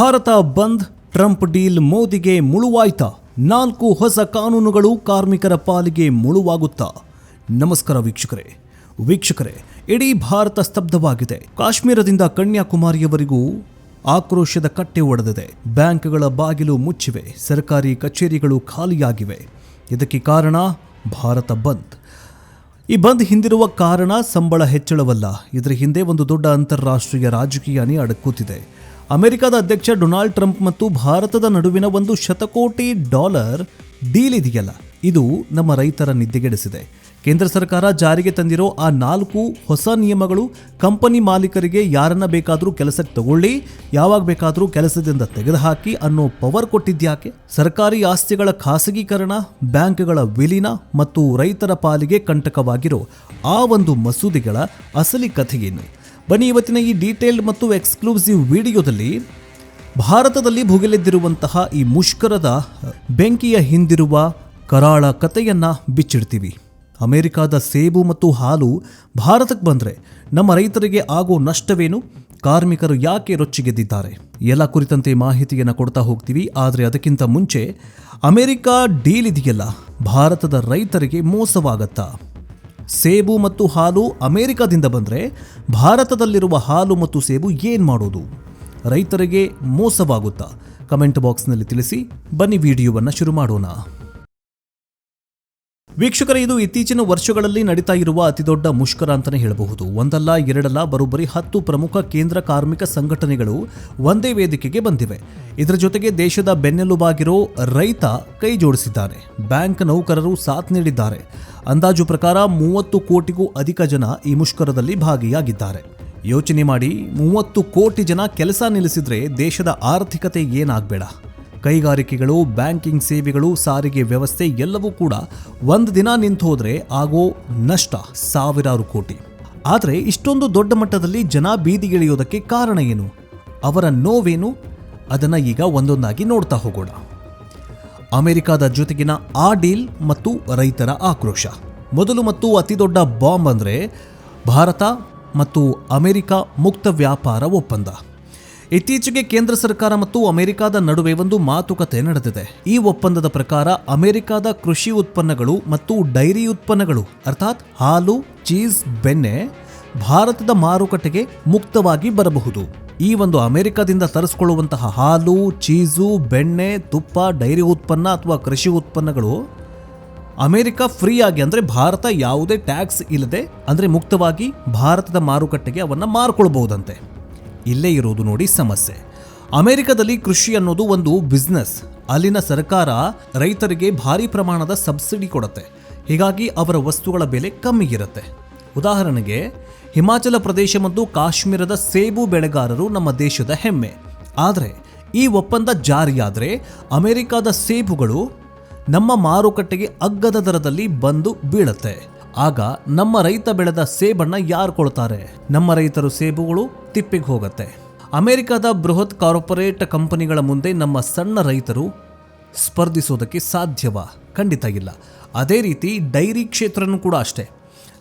Bharat bandh, Trump deal ಮೋದಿಗೆ ಮುಳುವಾಯ್ತಾ. ನಾಲ್ಕು ಹೊಸ ಕಾನೂನುಗಳು ಕಾರ್ಮಿಕರ ಪಾಲಿಗೆ ಮುಳುವಾಗುತ್ತಾ. ನಮಸ್ಕಾರ ವೀಕ್ಷಕರೇ. ವೀಕ್ಷಕರೇ, ಇಡೀ ಭಾರತ ಸ್ತಬ್ಧವಾಗಿದೆ. ಕಾಶ್ಮೀರದಿಂದ ಕನ್ಯಾಕುಮಾರಿಯವರೆಗೂ ಆಕ್ರೋಶದ ಕಟ್ಟೆ ಒಡೆದಿದೆ. ಬ್ಯಾಂಕ್ಗಳ ಬಾಗಿಲು ಮುಚ್ಚಿವೆ. ಸರ್ಕಾರಿ ಕಚೇರಿಗಳು ಖಾಲಿಯಾಗಿವೆ. ಇದಕ್ಕೆ ಕಾರಣ ಭಾರತ ಬಂದ್. ಈ ಬಂದ್ ಹಿಂದಿರುವ ಕಾರಣ ಸಂಬಳ ಹೆಚ್ಚಳವಲ್ಲ. ಇದರ ಹಿಂದೆ ಒಂದು ದೊಡ್ಡ ಅಂತಾರಾಷ್ಟ್ರೀಯ ರಾಜಕೀಯನೇ ಅಡಕೂತಿದೆ ಅಮೆರಿಕದ ಅಧ್ಯಕ್ಷ ಡೊನಾಲ್ಡ್ ಟ್ರಂಪ್ ಮತ್ತು ಭಾರತದ ನಡುವಿನ ಒಂದು ಶತಕೋಟಿ ಡಾಲರ್ ಡೀಲ್ ಇದೆಯಲ್ಲ? ಇದು ನಮ್ಮ ರೈತರ ನಿದ್ದೆಗೆಡಿಸಿದೆ. ಕೇಂದ್ರ ಸರ್ಕಾರ ಜಾರಿಗೆ ತಂದಿರೋ ಆ ನಾಲ್ಕು ಹೊಸ ನಿಯಮಗಳು ಕಂಪನಿ ಮಾಲೀಕರಿಗೆ ಯಾರನ್ನ ಬೇಕಾದರೂ ಕೆಲಸಕ್ಕೆ ತಗೊಳ್ಳಿ, ಯಾವಾಗ ಬೇಕಾದರೂ ಕೆಲಸದಿಂದ ತೆಗೆದುಹಾಕಿ ಅನ್ನೋ ಪವರ್ ಕೊಟ್ಟಿದ್ಯಾಕೆ ಸರ್ಕಾರಿ ಆಸ್ತಿಗಳ ಖಾಸಗೀಕರಣ, ಬ್ಯಾಂಕ್ಗಳ ವಿಲೀನ ಮತ್ತು ರೈತರ ಪಾಲಿಗೆ ಕಂಟಕವಾಗಿರೋ ಆ ಒಂದು ಮಸೂದೆಗಳ ಅಸಲಿ ಕಥೆಯೇನು ಬನ್ನಿ, ಇವತ್ತಿನ ಈ ಡೀಟೇಲ್ಡ್ ಮತ್ತು ಎಕ್ಸ್ಕ್ಲೂಸಿವ್ ವಿಡಿಯೋದಲ್ಲಿ ಭಾರತದಲ್ಲಿ ಭುಗಿಲೆದ್ದಿರುವಂತಹ ಈ ಮುಷ್ಕರದ ಬೆಂಕಿಯ ಹಿಂದಿರುವ ಕರಾಳ ಕತೆಯನ್ನು ಬಿಚ್ಚಿಡ್ತೀವಿ. ಅಮೆರಿಕಾದ ಸೇಬು ಮತ್ತು ಹಾಲು ಭಾರತಕ್ಕೆ ಬಂದರೆ ನಮ್ಮ ರೈತರಿಗೆ ಆಗೋ ನಷ್ಟವೇನು? ಕಾರ್ಮಿಕರು ಯಾಕೆ ರೊಚ್ಚಿಗೆದ್ದಿದ್ದಾರೆ? ಎಲ್ಲ ಕುರಿತಂತೆ ಮಾಹಿತಿಯನ್ನು ಕೊಡ್ತಾ ಹೋಗ್ತೀವಿ. ಆದರೆ ಅದಕ್ಕಿಂತ ಮುಂಚೆ ಅಮೆರಿಕ ಡೀಲ್ ಇದೆಯಲ್ಲ, ಭಾರತದ ರೈತರಿಗೆ ಮೋಸವಾಗತ್ತಾ? ಸೇಬು ಮತ್ತು ಹಾಲು ಅಮೇರಿಕಾದಿಂದ ಬಂದರೆ ಭಾರತದಲ್ಲಿರುವ ಹಾಲು ಮತ್ತು ಸೇಬು ಏನು ಮಾಡೋದು? ರೈತರಿಗೆ ಮೋಸವಾಗುತ್ತಾ? ಕಮೆಂಟ್ ಬಾಕ್ಸ್ನಲ್ಲಿ ತಿಳಿಸಿ. ಬನ್ನಿ ವಿಡಿಯೋವನ್ನು ಶುರು ಮಾಡೋಣ. ವೀಕ್ಷಕರ, ಇದು ಇತ್ತೀಚಿನ ವರ್ಷಗಳಲ್ಲಿ ನಡೀತಾ ಇರುವ ಅತಿದೊಡ್ಡ ಮುಷ್ಕರ ಅಂತಲೇ ಹೇಳಬಹುದು. ಒಂದಲ್ಲ, ಎರಡಲ್ಲ, ಬರೋಬ್ಬರಿ ಹತ್ತು ಪ್ರಮುಖ ಕೇಂದ್ರ ಕಾರ್ಮಿಕ ಸಂಘಟನೆಗಳು ಒಂದೇ ವೇದಿಕೆಗೆ ಬಂದಿವೆ. ಇದರ ಜೊತೆಗೆ ದೇಶದ ಬೆನ್ನೆಲುಬಾಗಿರೋ ರೈತ ಕೈ ಜೋಡಿಸಿದ್ದಾನೆ. ಬ್ಯಾಂಕ್ ನೌಕರರು ಸಾಥ್ ನೀಡಿದ್ದಾರೆ. ಅಂದಾಜು ಪ್ರಕಾರ ಮೂವತ್ತು ಕೋಟಿಗೂ ಅಧಿಕ ಜನ ಈ ಮುಷ್ಕರದಲ್ಲಿ ಭಾಗಿಯಾಗಿದ್ದಾರೆ. ಯೋಚನೆ ಮಾಡಿ, ಮೂವತ್ತು ಕೋಟಿ ಜನ ಕೆಲಸ ನಿಲ್ಲಿಸಿದ್ರೆ ದೇಶದ ಆರ್ಥಿಕತೆ ಏನಾಗಬೇಡ. ಕೈಗಾರಿಕೆಗಳು, ಬ್ಯಾಂಕಿಂಗ್ ಸೇವೆಗಳು, ಸಾರಿಗೆ ವ್ಯವಸ್ಥೆ ಎಲ್ಲವೂ ಕೂಡ ಒಂದು ದಿನ ನಿಂತು ಹೋದರೆ ಆಗೋ ನಷ್ಟ ಸಾವಿರಾರು ಕೋಟಿ. ಆದರೆ ಇಷ್ಟೊಂದು ದೊಡ್ಡ ಮಟ್ಟದಲ್ಲಿ ಜನ ಬೀದಿಗಿಳಿಯೋದಕ್ಕೆ ಕಾರಣ ಏನು? ಅವರ ನೋವೇನು? ಅದನ್ನು ಈಗ ಒಂದೊಂದಾಗಿ ನೋಡ್ತಾ ಹೋಗೋಣ. ಅಮೆರಿಕದ ಜೊತೆಗಿನ ಆ ಡೀಲ್ ಮತ್ತು ರೈತರ ಆಕ್ರೋಶ. ಮೊದಲು ಮತ್ತು ಅತಿದೊಡ್ಡ ಬಾಂಬ್ ಅಂದರೆ ಭಾರತ ಮತ್ತು ಅಮೆರಿಕ ಮುಕ್ತ ವ್ಯಾಪಾರ ಒಪ್ಪಂದ. ಇತ್ತೀಚೆಗೆ ಕೇಂದ್ರ ಸರ್ಕಾರ ಮತ್ತು ಅಮೆರಿಕದ ನಡುವೆ ಒಂದು ಮಾತುಕತೆ ನಡೆದಿದೆ. ಈ ಒಪ್ಪಂದದ ಪ್ರಕಾರ ಅಮೆರಿಕದ ಕೃಷಿ ಉತ್ಪನ್ನಗಳು ಮತ್ತು ಡೈರಿ ಉತ್ಪನ್ನಗಳು, ಅರ್ಥಾತ್ ಹಾಲು, ಚೀಸ್, ಬೆಣ್ಣೆ, ಭಾರತದ ಮಾರುಕಟ್ಟೆಗೆ ಮುಕ್ತವಾಗಿ ಬರಬಹುದು. ಈ ಒಂದು ಅಮೆರಿಕದಿಂದ ತರಿಸ್ಕೊಳ್ಳುವಂತಹ ಹಾಲು, ಚೀಸು, ಬೆಣ್ಣೆ, ತುಪ್ಪ, ಡೈರಿ ಉತ್ಪನ್ನ ಅಥವಾ ಕೃಷಿ ಉತ್ಪನ್ನಗಳು ಅಮೆರಿಕ ಫ್ರೀ ಆಗಿ ಅಂದರೆ ಭಾರತ ಯಾವುದೇ ಟ್ಯಾಕ್ಸ್ ಇಲ್ಲದೆ ಅಂದರೆ ಮುಕ್ತವಾಗಿ ಭಾರತದ ಮಾರುಕಟ್ಟೆಗೆ ಅವನ್ನು ಮಾರ್ಕೊಳ್ಬಹುದಂತೆ. ಇಲ್ಲೇ ಇರೋದು ನೋಡಿ ಸಮಸ್ಯೆ. ಅಮೆರಿಕದಲ್ಲಿ ಕೃಷಿ ಅನ್ನೋದು ಒಂದು ಬಿಸ್ನೆಸ್ ಅಲ್ಲಿನ ಸರ್ಕಾರ ರೈತರಿಗೆ ಭಾರಿ ಪ್ರಮಾಣದ ಸಬ್ಸಿಡಿ ಕೊಡುತ್ತೆ. ಹೀಗಾಗಿ ಅವರ ವಸ್ತುಗಳ ಬೆಲೆ ಕಮ್ಮಿ ಇರುತ್ತೆ. ಉದಾಹರಣೆಗೆ, ಹಿಮಾಚಲ ಪ್ರದೇಶ ಮತ್ತು ಕಾಶ್ಮೀರದ ಸೇಬು ಬೆಳೆಗಾರರು ನಮ್ಮ ದೇಶದ ಹೆಮ್ಮೆ. ಆದರೆ, ಈ ಒಪ್ಪಂದ ಜಾರಿಯಾದರೆ ಅಮೆರಿಕದ ಸೇಬುಗಳು ನಮ್ಮ ಮಾರುಕಟ್ಟೆಗೆ ಅಗ್ಗದ ದರದಲ್ಲಿ ಬಂದು ಬೀಳುತ್ತೆ. ಆಗ ನಮ್ಮ ರೈತ ಬೆಳೆದ ಸೇಬನ್ನ ಯಾರು ಕೊಳ್ತಾರೆ ನಮ್ಮ ರೈತರು ಸೇಬುಗಳು ತಿಪ್ಪಿಗೆ ಹೋಗುತ್ತೆ. ಅಮೆರಿಕದ ಬೃಹತ್ ಕಾರ್ಪೊರೇಟ್ ಕಂಪನಿಗಳ ಮುಂದೆ ನಮ್ಮ ಸಣ್ಣ ರೈತರು ಸ್ಪರ್ಧಿಸೋದಕ್ಕೆ ಸಾಧ್ಯವ. ಖಂಡಿತ ಇಲ್ಲ. ಅದೇ ರೀತಿ ಡೈರಿ ಕ್ಷೇತ್ರನೂ ಕೂಡ ಅಷ್ಟೇ.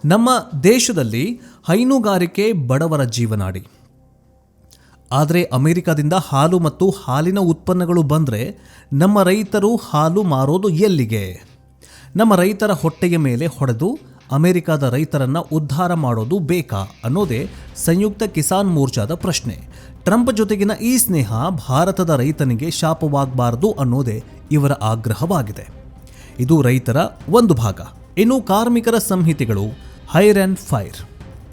ನಮ್ಮ ದೇಶದಲ್ಲಿ ಹೈನುಗಾರಿಕೆ ಬಡವರ ಜೀವನಾಡಿ. ಆದರೆ ಅಮೆರಿಕದಿಂದ ಹಾಲು ಮತ್ತು ಹಾಲಿನ ಉತ್ಪನ್ನಗಳು ಬಂದರೆ ನಮ್ಮ ರೈತರು ಹಾಲು ಮಾರೋದು ಎಲ್ಲಿಗೆ? ನಮ್ಮ ರೈತರ ಹೊಟ್ಟೆಯ ಮೇಲೆ ಹೊಡೆದು ಅಮೆರಿಕದ ರೈತರನ್ನ ಉದ್ಧಾರ ಮಾಡೋದು ಬೇಕಾ ಅನ್ನೋದೇ ಸಂಯುಕ್ತ ಕಿಸಾನ್ ಮೋರ್ಚಾದ ಪ್ರಶ್ನೆ. ಟ್ರಂಪ್ ಜೊತೆಗಿನ ಈ ಸ್ನೇಹ ಭಾರತದ ರೈತನಿಗೆ ಶಾಪವಾಗಬಾರದು ಅನ್ನೋದೇ ಇವರ ಆಗ್ರಹವಾಗಿದೆ. ಇದು ರೈತರ ಒಂದು ಭಾಗ. ಇನ್ನು ಕಾರ್ಮಿಕರ ಸಂಹಿತೆಗಳು, ಹೈರ್ ಆ್ಯಂಡ್ ಫೈರ್.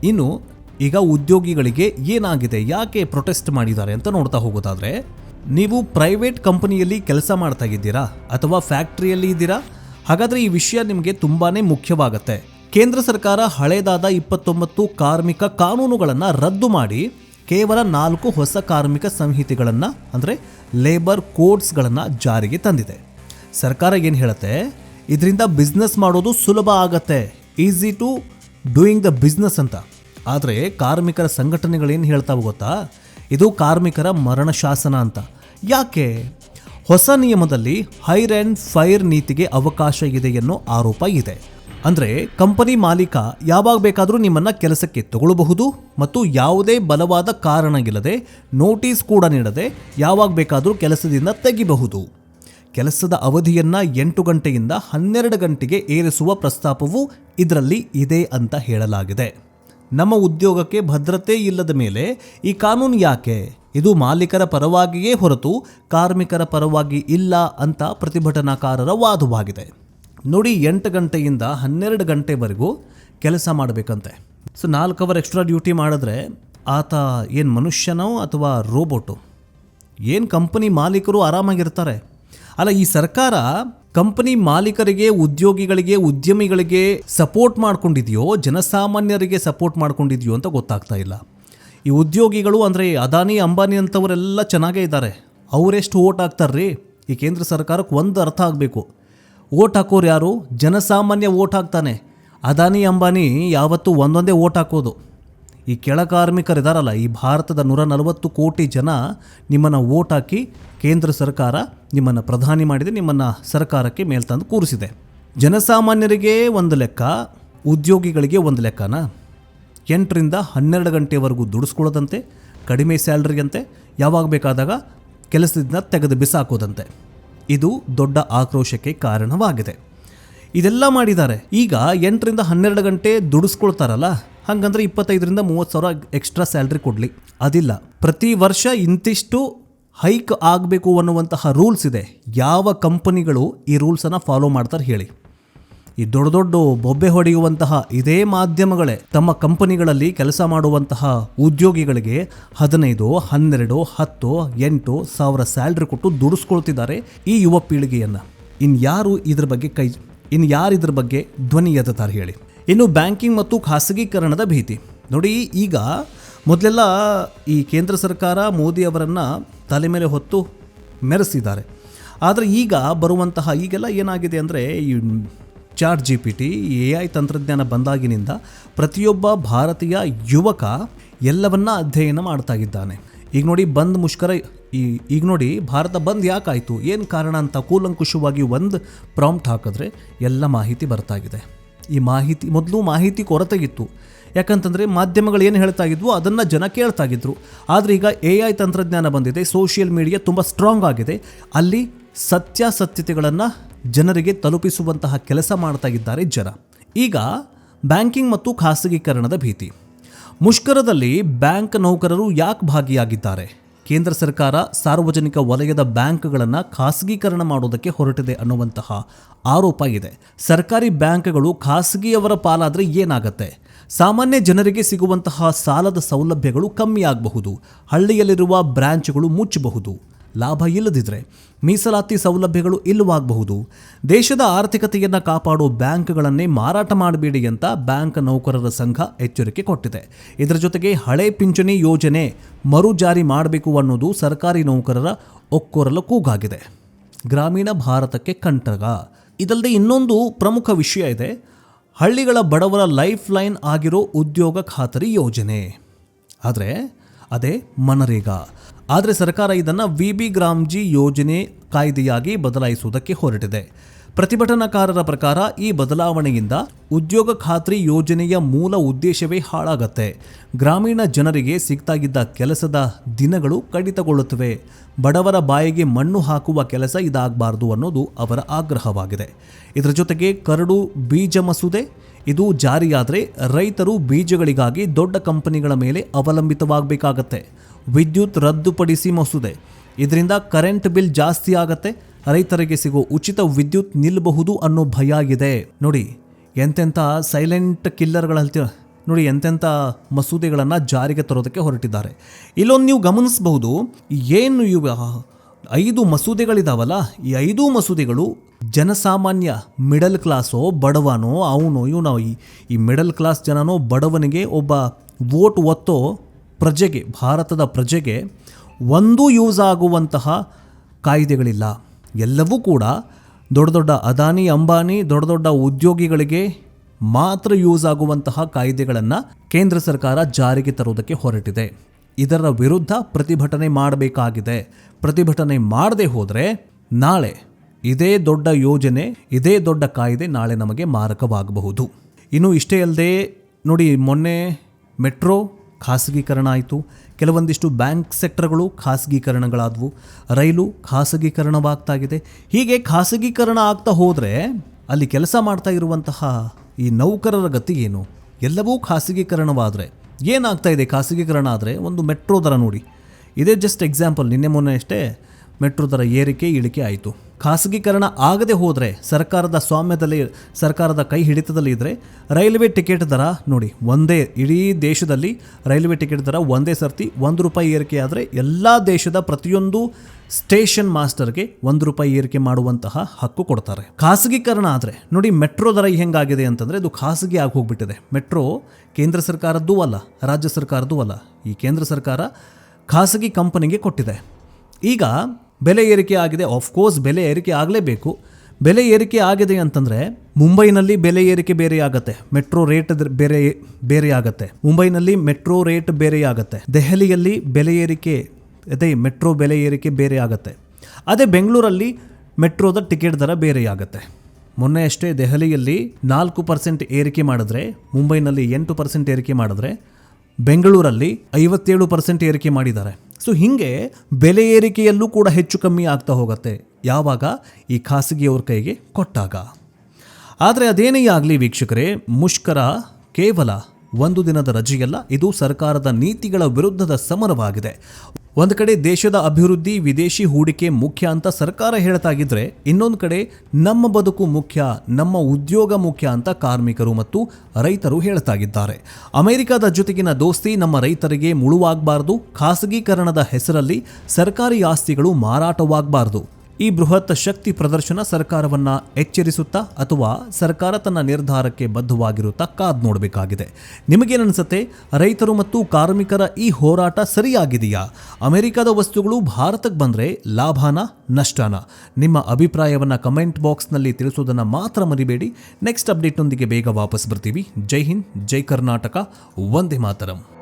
ಇನ್ನು ಈಗ ಉದ್ಯೋಗಿಗಳಿಗೆ ಏನಾಗಿದೆ, ಯಾಕೆ ಪ್ರೊಟೆಸ್ಟ್ ಮಾಡಿದ್ದಾರೆ ಅಂತ ನೋಡ್ತಾ ಹೋಗೋದಾದರೆ, ನೀವು ಪ್ರೈವೇಟ್ ಕಂಪನಿಯಲ್ಲಿ ಕೆಲಸ ಮಾಡ್ತಾ ಇದ್ದೀರಾ ಅಥವಾ ಫ್ಯಾಕ್ಟ್ರಿಯಲ್ಲಿ ಇದ್ದೀರಾ? ಹಾಗಾದರೆ ಈ ವಿಷಯ ನಿಮಗೆ ತುಂಬಾ ಮುಖ್ಯವಾಗುತ್ತೆ. ಕೇಂದ್ರ ಸರ್ಕಾರ ಹಳೇದಾದ ಇಪ್ಪತ್ತೊಂಬತ್ತು ಕಾರ್ಮಿಕ ಕಾನೂನುಗಳನ್ನು ರದ್ದು ಮಾಡಿ ಕೇವಲ ನಾಲ್ಕು ಹೊಸ ಕಾರ್ಮಿಕ ಸಂಹಿತೆಗಳನ್ನು, ಅಂದರೆ ಲೇಬರ್ ಕೋಡ್ಸ್ಗಳನ್ನು ಜಾರಿಗೆ ತಂದಿದೆ. ಸರ್ಕಾರ ಏನು ಹೇಳುತ್ತೆ? ಇದರಿಂದ ಬಿಸ್ನೆಸ್ ಮಾಡೋದು ಸುಲಭ ಆಗತ್ತೆ easy to doing the business ಅಂತ. ಆದರೆ ಕಾರ್ಮಿಕರ ಸಂಘಟನೆಗಳೇನು ಹೇಳ್ತಾವೆ ಗೊತ್ತಾ? ಇದು ಕಾರ್ಮಿಕರ ಮರಣ ಶಾಸನ ಅಂತ. ಯಾಕೆ? ಹೊಸ ನಿಯಮದಲ್ಲಿ ಹೈರ್ ಆ್ಯಂಡ್ ಫೈರ್ ನೀತಿಗೆ ಅವಕಾಶ ಇದೆ ಎನ್ನೋ ಆರೋಪ ಇದೆ. ಅಂದರೆ ಕಂಪನಿ ಮಾಲೀಕ ಯಾವಾಗ ಬೇಕಾದರೂ ನಿಮ್ಮನ್ನು ಕೆಲಸಕ್ಕೆ ತಗೊಳ್ಳಬಹುದು ಮತ್ತು ಯಾವುದೇ ಬಲವಾದ ಕಾರಣ ಇಲ್ಲದೆ ನೋಟಿಸ್ ಕೂಡ ನೀಡದೆ ಯಾವಾಗ ಬೇಕಾದರೂ ಕೆಲಸದಿಂದ ತೆಗಿಬಹುದು. ಕೆಲಸದ ಅವಧಿಯನ್ನು ಎಂಟು ಗಂಟೆಯಿಂದ ಹನ್ನೆರಡು ಗಂಟೆಗೆ ಏರಿಸುವ ಪ್ರಸ್ತಾಪವೂ ಇದರಲ್ಲಿ ಇದೆ ಅಂತ ಹೇಳಲಾಗಿದೆ. ನಮ್ಮ ಉದ್ಯೋಗಕ್ಕೆ ಭದ್ರತೆ ಇಲ್ಲದ ಮೇಲೆ ಈ ಕಾನೂನು ಯಾಕೆ? ಇದು ಮಾಲೀಕರ ಪರವಾಗಿಯೇ ಹೊರತು ಕಾರ್ಮಿಕರ ಪರವಾಗಿ ಇಲ್ಲ ಅಂತ ಪ್ರತಿಭಟನಾಕಾರರ ವಾದವಾಗಿದೆ. ನೋಡಿ ಎಂಟು ಗಂಟೆಯಿಂದ ಹನ್ನೆರಡು ಗಂಟೆವರೆಗೂ ಕೆಲಸ ಮಾಡಬೇಕಂತೆ. ಸೊ ನಾಲ್ಕು ಅವರ್ ಎಕ್ಸ್ಟ್ರಾ ಡ್ಯೂಟಿ ಮಾಡಿದ್ರೆ ಆತ ಏನು ಮನುಷ್ಯನೋ ಅಥವಾ ರೋಬೋಟು ಏನು ಕಂಪನಿ ಮಾಲೀಕರು ಆರಾಮಾಗಿರ್ತಾರೆ? ಅಲ್ಲ, ಈ ಸರ್ಕಾರ ಕಂಪನಿ ಮಾಲೀಕರಿಗೆ, ಉದ್ಯೋಗಿಗಳಿಗೆ, ಉದ್ಯಮಿಗಳಿಗೆ ಸಪೋರ್ಟ್ ಮಾಡ್ಕೊಂಡಿದೆಯೋ, ಜನಸಾಮಾನ್ಯರಿಗೆ ಸಪೋರ್ಟ್ ಮಾಡ್ಕೊಂಡಿದೆಯೋ ಅಂತ ಗೊತ್ತಾಗ್ತಾ ಇಲ್ಲ. ಈ ಉದ್ಯೋಗಿಗಳು ಅಂದರೆ ಅದಾನಿ, ಅಂಬಾನಿ ಅಂಥವರೆಲ್ಲ ಚೆನ್ನಾಗೇ ಇದ್ದಾರೆ. ಅವರೆಷ್ಟು ಓಟ್ ಹಾಕ್ತಾರ್ರಿ? ಈ ಕೇಂದ್ರ ಸರ್ಕಾರಕ್ಕೆ ಒಂದು ಅರ್ಥ ಆಗಬೇಕು. ಓಟ್ ಹಾಕೋರು ಯಾರು? ಜನಸಾಮಾನ್ಯ ಓಟ್ ಹಾಕ್ತಾನೆ. ಅದಾನಿ ಅಂಬಾನಿ ಯಾವತ್ತೂ ಒಂದೊಂದೇ ಓಟ್ ಹಾಕೋದು. ಈ ಕೆಳ ಕಾರ್ಮಿಕರಿದಾರಲ್ಲ, ಈ ಭಾರತದ ನೂರ ನಲವತ್ತು ಕೋಟಿ ಜನ ನಿಮ್ಮನ್ನು ಓಟ್ ಹಾಕಿ ಕೇಂದ್ರ ಸರ್ಕಾರ ನಿಮ್ಮನ್ನು ಪ್ರಧಾನಿ ಮಾಡಿದೆ, ನಿಮ್ಮನ್ನು ಸರ್ಕಾರಕ್ಕೆ ಮೇಲ್ತಂದು ಕೂರಿಸಿದೆ. ಜನಸಾಮಾನ್ಯರಿಗೆ ಒಂದು ಲೆಕ್ಕ, ಉದ್ಯೋಗಿಗಳಿಗೆ ಒಂದು ಲೆಕ್ಕನ? ಎಂಟರಿಂದ ಹನ್ನೆರಡು ಗಂಟೆವರೆಗೂ ದುಡಿಸ್ಕೊಳ್ಳೋದಂತೆ, ಕಡಿಮೆ ಸ್ಯಾಲ್ರಿಗಂತೆ ಯಾವಾಗ ಬೇಕಾದಾಗ ಕೆಲಸದಿಂದ ತೆಗೆದು ಬಿಸಾಕೋದಂತೆ. ಇದು ದೊಡ್ಡ ಆಕ್ರೋಶಕ್ಕೆ ಕಾರಣವಾಗಿದೆ. ಇದೆಲ್ಲ ಮಾಡಿದ್ದಾರೆ. ಈಗ ಎಂಟರಿಂದ ಹನ್ನೆರಡು ಗಂಟೆ ದುಡಿಸ್ಕೊಳ್ತಾರಲ್ಲ? ಹಾಗಂದ್ರೆ ಇಪ್ಪತ್ತೈದರಿಂದ ಮೂವತ್ತು ಸಾವಿರ ಎಕ್ಸ್ಟ್ರಾ ಸ್ಯಾಲ್ರಿ ಕೊಡಲಿ. ಅದಿಲ್ಲ. ಪ್ರತಿ ವರ್ಷ ಇಂತಿಷ್ಟು ಹೈಕ್ ಆಗಬೇಕು ಅನ್ನುವಂತಹ ರೂಲ್ಸ್ ಇದೆ. ಯಾವ ಕಂಪನಿಗಳು ಈ ರೂಲ್ಸನ್ನು ಫಾಲೋ ಮಾಡ್ತಾರೆ ಹೇಳಿ. ಈ ದೊಡ್ಡ ದೊಡ್ಡ ಬೊಬ್ಬೆ ಹೊಡೆಯುವಂತಹ ಇದೇ ಮಾಧ್ಯಮಗಳೇ ತಮ್ಮ ಕಂಪನಿಗಳಲ್ಲಿ ಕೆಲಸ ಮಾಡುವಂತಹ ಉದ್ಯೋಗಿಗಳಿಗೆ ಹದಿನೈದು, ಹನ್ನೆರಡು, ಹತ್ತು, ಎಂಟು ಸಾವಿರ ಸ್ಯಾಲ್ರಿ ಕೊಟ್ಟು ದುಡಿಸ್ಕೊಳ್ತಿದ್ದಾರೆ ಈ ಯುವ ಪೀಳಿಗೆಯನ್ನು. ಯಾರು ಇದ್ರ ಬಗ್ಗೆ ಕೈ ಇನ್ನು ಯಾರು ಇದ್ರ ಬಗ್ಗೆ ಧ್ವನಿ ಎದ್ದತಾರೆ ಹೇಳಿ. ಇನ್ನು ಬ್ಯಾಂಕಿಂಗ್ ಮತ್ತು ಖಾಸಗೀಕರಣದ ಭೀತಿ. ನೋಡಿ, ಈಗ ಮೊದಲೆಲ್ಲ ಈ ಕೇಂದ್ರ ಸರ್ಕಾರ ಮೋದಿ ಅವರನ್ನು ತಲೆ ಮೇಲೆ ಹೊತ್ತು ಮೆರೆಸಿದ್ದಾರೆ. ಆದರೆ ಈಗ ಬರುವಂತಹ ಈಗೆಲ್ಲ ಏನಾಗಿದೆ ಅಂದರೆ ಈ chat G P T A I ತಂತ್ರಜ್ಞಾನ ಬಂದಾಗಿನಿಂದ ಪ್ರತಿಯೊಬ್ಬ ಭಾರತೀಯ ಯುವಕ ಎಲ್ಲವನ್ನ ಅಧ್ಯಯನ ಮಾಡ್ತಾ ಇದ್ದಾನೆ. ಈಗ ನೋಡಿ, ಬಂದ್ ಮುಷ್ಕರ ಈ, ಈಗ ನೋಡಿ, ಭಾರತ ಬಂದ್ ಯಾಕಾಯಿತು? ಏನು ಕಾರಣ ಅಂತ ಕೂಲಂಕುಷವಾಗಿ ಒಂದು ಪ್ರಾಂಪ್ಟ್ ಹಾಕಿದ್ರೆ ಎಲ್ಲ ಮಾಹಿತಿ ಬರ್ತಾಗಿದೆ ಈ ಮಾಹಿತಿ, ಮೊದಲು ಮಾಹಿತಿ ಕೊರತೆ ಇತ್ತು. ಯಾಕಂತಂದರೆ ಮಾಧ್ಯಮಗಳು ಏನು ಹೇಳ್ತಾ ಇದ್ವು? ಅದನ್ನು ಜನ ಕೇಳ್ತಾ ಇದ್ರು. ಆದರೆ ಈಗ ಎ ಐ ತಂತ್ರಜ್ಞಾನ ಬಂದಿದೆ ಸೋಷಿಯಲ್ ಮೀಡಿಯಾ ತುಂಬ ಸ್ಟ್ರಾಂಗ್ ಆಗಿದೆ. ಅಲ್ಲಿ ಸತ್ಯಾಸತ್ಯತೆಗಳನ್ನು ಜನರಿಗೆ ತಲುಪಿಸುವಂತಹ ಕೆಲಸ ಮಾಡ್ತಾ ಇದ್ದಾರೆ ಜನ. ಈಗ ಬ್ಯಾಂಕಿಂಗ್ ಮತ್ತು ಖಾಸಗೀಕರಣದ ಭೀತಿ. ಮುಷ್ಕರದಲ್ಲಿ ಬ್ಯಾಂಕ್ ನೌಕರರು ಯಾಕೆ ಭಾಗಿಯಾಗಿದ್ದಾರೆ? ಕೇಂದ್ರ ಸರ್ಕಾರ ಸಾರ್ವಜನಿಕ ವಲಯದ ಬ್ಯಾಂಕ್ಗಳನ್ನು ಖಾಸಗೀಕರಣ ಮಾಡೋದಕ್ಕೆ ಹೊರಟಿದೆ ಅನ್ನುವಂತಹ ಆರೋಪ ಇದೆ. ಸರ್ಕಾರಿ ಬ್ಯಾಂಕ್ಗಳು ಖಾಸಗಿಯವರ ಪಾಲಾದರೆ ಏನಾಗತ್ತೆ? ಸಾಮಾನ್ಯ ಜನರಿಗೆ ಸಿಗುವಂತಹ ಸಾಲದ ಸೌಲಭ್ಯಗಳು ಕಮ್ಮಿಯಾಗಬಹುದು ಹಳ್ಳಿಯಲ್ಲಿರುವ ಬ್ರಾಂಚ್ಗಳು ಮುಚ್ಚಬಹುದು. ಲಾಭ ಇಲ್ಲದಿದ್ದರೆ ಮೀಸಲಾತಿ ಸೌಲಭ್ಯಗಳು ಇಲ್ಲವಾಗಬಹುದು. ದೇಶದ ಆರ್ಥಿಕತೆಯನ್ನು ಕಾಪಾಡುವ ಬ್ಯಾಂಕ್ಗಳನ್ನೇ ಮಾರಾಟ ಮಾಡಬೇಡಿ ಅಂತ ಬ್ಯಾಂಕ್ ನೌಕರರ ಸಂಘ ಎಚ್ಚರಿಕೆ ಕೊಟ್ಟಿದೆ. ಇದರ ಜೊತೆಗೆ ಹಳೆ ಪಿಂಚಣಿ ಯೋಜನೆ ಮರು ಜಾರಿ ಮಾಡಬೇಕು ಅನ್ನೋದು ಸರ್ಕಾರಿ ನೌಕರರ ಒಕ್ಕೊರಲ ಕೂಗಾಗಿದೆ. ಗ್ರಾಮೀಣ ಭಾರತಕ್ಕೆ ಕಂಟಕ. ಇದಲ್ಲದೆ ಇನ್ನೊಂದು ಪ್ರಮುಖ ವಿಷಯ ಇದೆ. ಹಳ್ಳಿಗಳ ಬಡವರ ಲೈಫ್ ಲೈನ್ ಆಗಿರೋ ಉದ್ಯೋಗ ಖಾತರಿ ಯೋಜನೆ. ಆದರೆ ಅದೇ ಮನರೇಗಾ. ಆದರೆ ಸರ್ಕಾರ ಇದನ್ನು ವಿ ಬಿ ಗ್ರಾಮ್ಜಿ ಯೋಜನೆ ಕಾಯ್ದೆಯಾಗಿ ಬದಲಾಯಿಸುವುದಕ್ಕೆ ಹೊರಟಿದೆ. ಪ್ರತಿಭಟನಾಕಾರರ ಪ್ರಕಾರ ಈ ಬದಲಾವಣೆಯಿಂದ ಉದ್ಯೋಗ ಖಾತ್ರಿ ಯೋಜನೆಯ ಮೂಲ ಉದ್ದೇಶವೇ ಹಾಳಾಗತ್ತೆ. ಗ್ರಾಮೀಣ ಜನರಿಗೆ ಸಿಗ್ತಾಗಿದ್ದ ಕೆಲಸದ ದಿನಗಳು ಕಡಿತಗೊಳ್ಳುತ್ತವೆ. ಬಡವರ ಬಾಯಿಗೆ ಮಣ್ಣು ಹಾಕುವ ಕೆಲಸ ಇದಾಗಬಾರದು ಅನ್ನೋದು ಅವರ ಆಗ್ರಹವಾಗಿದೆ. ಇದರ ಜೊತೆಗೆ ಕರಡು ಬೀಜ ಮಸೂದೆ, ಇದು ಜಾರಿಯಾದರೆ ರೈತರು ಬೀಜಗಳಿಗಾಗಿ ದೊಡ್ಡ ಕಂಪನಿಗಳ ಮೇಲೆ ಅವಲಂಬಿತವಾಗಬೇಕಾಗತ್ತೆ. ವಿದ್ಯುತ್ ರದ್ದುಪಡಿಸಿ ಮಸೂದೆ. ಇದರಿಂದ ಕರೆಂಟ್ ಬಿಲ್ ಜಾಸ್ತಿ ಆಗತ್ತೆ, ರೈತರಿಗೆ ಸಿಗೋ ಉಚಿತ ವಿದ್ಯುತ್ ನಿಲ್ಲಬಹುದು ಅನ್ನೋ ಭಯ ಆಗಿದೆ ನೋಡಿ, ಎಂತೆಂಥ ಸೈಲೆಂಟ್ ಕಿಲ್ಲರ್ಗಳ ನೋಡಿ ಎಂತೆಂಥ ಮಸೂದೆಗಳನ್ನು ಜಾರಿಗೆ ತರೋದಕ್ಕೆ ಹೊರಟಿದ್ದಾರೆ. ಇಲ್ಲೊಂದು ನೀವು ಗಮನಿಸಬಹುದು, ಏನು ಇವ, ಐದು ಮಸೂದೆಗಳಿದಾವಲ್ಲ, ಈ ಐದು ಮಸೂದೆಗಳು ಜನಸಾಮಾನ್ಯ ಮಿಡಲ್ ಕ್ಲಾಸೋ ಬಡವನೋ, ಅವನೋ, ಇವನೋ, ಈ ಈ ಮಿಡಲ್ ಕ್ಲಾಸ್ ಜನನೋ, ಬಡವನಿಗೆ ಒಬ್ಬ ವೋಟ್ ಒತ್ತೋ ಪ್ರಜೆಗೆ, ಭಾರತದ ಪ್ರಜೆಗೆ ಒಂದೂ ಯೂಸ್ ಆಗುವಂತಹ ಕಾಯ್ದೆಗಳಿಲ್ಲ. ಎಲ್ಲವೂ ಕೂಡ ದೊಡ್ಡ ದೊಡ್ಡ ಅದಾನಿ, ಅಂಬಾನಿ, ದೊಡ್ಡ ದೊಡ್ಡ ಉದ್ಯೋಗಿಗಳಿಗೆ ಮಾತ್ರ ಯೂಸ್ ಆಗುವಂತಹ ಕಾಯ್ದೆಗಳನ್ನು ಕೇಂದ್ರ ಸರ್ಕಾರ ಜಾರಿಗೆ ತರುವುದಕ್ಕೆ ಹೊರಟಿದೆ. ಇದರ ವಿರುದ್ಧ ಪ್ರತಿಭಟನೆ ಮಾಡಬೇಕಾಗಿದೆ. ಪ್ರತಿಭಟನೆ ಮಾಡದೆ ಹೋದರೆ ನಾಳೆ ಇದೇ ದೊಡ್ಡ ಯೋಜನೆ, ಇದೇ ದೊಡ್ಡ ಕಾಯ್ದೆ ನಾಳೆ ನಮಗೆ ಮಾರಕವಾಗಬಹುದು. ಇನ್ನು ಇಷ್ಟೇ ಅಲ್ಲದೆ ನೋಡಿ, ಮೊನ್ನೆ ಮೆಟ್ರೋ ಖಾಸಗೀಕರಣ ಆಯಿತು. ಕೆಲವೊಂದಿಷ್ಟು ಬ್ಯಾಂಕ್ ಸೆಕ್ಟರ್ಗಳು ಖಾಸಗೀಕರಣಗಳಾದವು. ರೈಲು ಖಾಸಗೀಕರಣವಾಗ್ತಾಗಿದೆ. ಹೀಗೆ ಖಾಸಗೀಕರಣ ಆಗ್ತಾ ಹೋದರೆ ಅಲ್ಲಿ ಕೆಲಸ ಮಾಡ್ತಾ ಇರುವಂತಹ ಈ ನೌಕರರ ಗತಿ ಏನು? ಎಲ್ಲವೂ ಖಾಸಗೀಕರಣವಾದರೆ. ಏನಾಗ್ತಾ ಇದೆ ಖಾಸಗೀಕರಣ ಆದರೆ? ಒಂದು ಮೆಟ್ರೋ ದರ ನೋಡಿ. ಇದೇ ಜಸ್ಟ್ ಎಕ್ಸಾಂಪಲ್ ನಿನ್ನೆ ಮೊನ್ನೆ ಅಷ್ಟೇ ಮೆಟ್ರೋ ದರ ಏರಿಕೆ ಇಳಿಕೆ ಆಯಿತು. ಖಾಸಗೀಕರಣ ಆಗದೆ ಹೋದರೆ ಸರ್ಕಾರದ ಸ್ವಾಮ್ಯದಲ್ಲಿ, ಸರ್ಕಾರದ ಕೈ ಹಿಡಿತದಲ್ಲಿ ಇದ್ದರೆ ರೈಲ್ವೆ ಟಿಕೆಟ್ ದರ ನೋಡಿ, ಒಂದೇ ಇಡೀ ದೇಶದಲ್ಲಿ ರೈಲ್ವೆ ಟಿಕೆಟ್ ದರ ಒಂದೇ ಸರ್ತಿ ಒಂದು ರೂಪಾಯಿ ಏರಿಕೆ ಆದರೆ ಎಲ್ಲ ದೇಶದ ಪ್ರತಿಯೊಂದು ಸ್ಟೇಷನ್ ಮಾಸ್ಟರ್ಗೆ ಒಂದು ರೂಪಾಯಿ ಏರಿಕೆ ಮಾಡುವಂತಹ ಹಕ್ಕು ಕೊಡ್ತಾರೆ. ಖಾಸಗೀಕರಣ ಆದರೆ ನೋಡಿ, ಮೆಟ್ರೋ ದರ ಹೆಂಗಾಗಿದೆ ಅಂತಂದರೆ ಅದು ಖಾಸಗಿ ಆಗಿ ಹೋಗ್ಬಿಟ್ಟಿದೆ. ಮೆಟ್ರೋ ಕೇಂದ್ರ ಸರ್ಕಾರದ್ದೂ ಅಲ್ಲ, ರಾಜ್ಯ ಸರ್ಕಾರದ್ದೂ ಅಲ್ಲ, ಈ ಕೇಂದ್ರ ಸರ್ಕಾರ ಖಾಸಗಿ ಕಂಪನಿಗೆ ಕೊಟ್ಟಿದೆ. ಈಗ ಬೆಲೆ ಏರಿಕೆ ಆಗಿದೆ. ಆಫ್ಕೋರ್ಸ್ ಬೆಲೆ ಏರಿಕೆ ಆಗಲೇಬೇಕು. ಬೆಲೆ ಏರಿಕೆ ಆಗಿದೆ ಅಂತಂದರೆ ಮುಂಬೈನಲ್ಲಿ ಬೆಲೆ ಏರಿಕೆ ಬೇರೆ ಆಗುತ್ತೆ ಮೆಟ್ರೋ ರೇಟ್ ಬೇರೆ ಬೇರೆ ಆಗುತ್ತೆ ಮುಂಬೈನಲ್ಲಿ ಮೆಟ್ರೋ ರೇಟ್ ಬೇರೆ ಆಗುತ್ತೆ ದೆಹಲಿಯಲ್ಲಿ ಬೆಲೆ ಏರಿಕೆ, ಅದೇ ಮೆಟ್ರೋ ಬೆಲೆ ಏರಿಕೆ ಬೇರೆ ಆಗುತ್ತೆ ಅದೇ ಬೆಂಗಳೂರಲ್ಲಿ ಮೆಟ್ರೋದ ಟಿಕೆಟ್ ದರ ಬೇರೆ ಆಗುತ್ತೆ ಮೊನ್ನೆ ಅಷ್ಟೇ ದೆಹಲಿಯಲ್ಲಿ ನಾಲ್ಕು ಪರ್ಸೆಂಟ್ ಏರಿಕೆ ಮಾಡಿದ್ರೆ, ಮುಂಬೈನಲ್ಲಿ ಎಂಟು ಪರ್ಸೆಂಟ್ ಏರಿಕೆ ಮಾಡಿದ್ರೆ, ಬೆಂಗಳೂರಲ್ಲಿ ಐವತ್ತೇಳು ಪರ್ಸೆಂಟ್ ಏರಿಕೆ ಮಾಡಿದ್ದಾರೆ. ಸೊ ಹೀಗೆ ಬೆಲೆ ಏರಿಕೆಯಲ್ಲೂ ಕೂಡ ಹೆಚ್ಚು ಕಮ್ಮಿ ಆಗ್ತಾ ಹೋಗುತ್ತೆ. ಯಾವಾಗ? ಈ ಖಾಸಗಿಯವ್ರ ಕೈಗೆ ಕೊಟ್ಟಾಗ. ಆದರೆ ಅದೇನೇ ಆಗಲಿ ವೀಕ್ಷಕರೇ, ಮುಷ್ಕರ ಕೇವಲ ಒಂದು ದಿನದ ರಜೆಯಲ್ಲ, ಇದು ಸರ್ಕಾರದ ನೀತಿಗಳ ವಿರುದ್ಧದ ಸಮರವಾಗಿದೆ. ಒಂದು ಕಡೆ ದೇಶದ ಅಭಿವೃದ್ಧಿ, ವಿದೇಶಿ ಹೂಡಿಕೆ ಮುಖ್ಯ ಅಂತ ಸರ್ಕಾರ ಹೇಳ್ತಾಗಿದ್ರೆ, ಇನ್ನೊಂದು ಕಡೆ ನಮ್ಮ ಬದುಕು ಮುಖ್ಯ, ನಮ್ಮ ಉದ್ಯೋಗ ಮುಖ್ಯ ಅಂತ ಕಾರ್ಮಿಕರು ಮತ್ತು ರೈತರು ಹೇಳ್ತಾಗಿದ್ದಾರೆ. ಅಮೆರಿಕದ ಜೊತೆಗಿನ ದೋಸ್ತಿ ನಮ್ಮ ರೈತರಿಗೆ ಮುಳುವಾಗಬಾರ್ದು, ಖಾಸಗೀಕರಣದ ಹೆಸರಲ್ಲಿ ಸರ್ಕಾರಿ ಆಸ್ತಿಗಳು ಮಾರಾಟವಾಗಬಾರ್ದು. ಈ ಬೃಹತ್ ಶಕ್ತಿ ಪ್ರದರ್ಶನ ಸರ್ಕಾರವನ್ನ ಎಚ್ಚರಿಸುತ್ತಾ ಅಥವಾ ಸರ್ಕಾರ ತನ್ನ ನಿರ್ಧಾರಕ್ಕೆ ಬದ್ಧವಾಗಿರುತ್ತಾ ಕಾದ್ ನೋಡಬೇಕಾಗಿದೆ. ನಿಮಗೇನನ್ಸುತ್ತೆ? ರೈತರು ಮತ್ತು ಕಾರ್ಮಿಕರ ಈ ಹೋರಾಟ ಸರಿಯಾಗಿದೆಯಾ? ಅಮೆರಿಕದ ವಸ್ತುಗಳು ಭಾರತಕ್ಕೆ ಬಂದರೆ ಲಾಭನ, ನಷ್ಟನ? ನಿಮ್ಮ ಅಭಿಪ್ರಾಯವನ್ನು ಕಮೆಂಟ್ ಬಾಕ್ಸ್ನಲ್ಲಿ ತಿಳಿಸೋದನ್ನು ಮಾತ್ರ ಮರಿಬೇಡಿ. ನೆಕ್ಸ್ಟ್ ಅಪ್ಡೇಟ್ನೊಂದಿಗೆ ಬೇಗ ವಾಪಸ್ ಬರ್ತೀವಿ. ಜೈ ಹಿಂದ್, ಜೈ ಕರ್ನಾಟಕ. ವಂದೇ ಮಾತರಂ.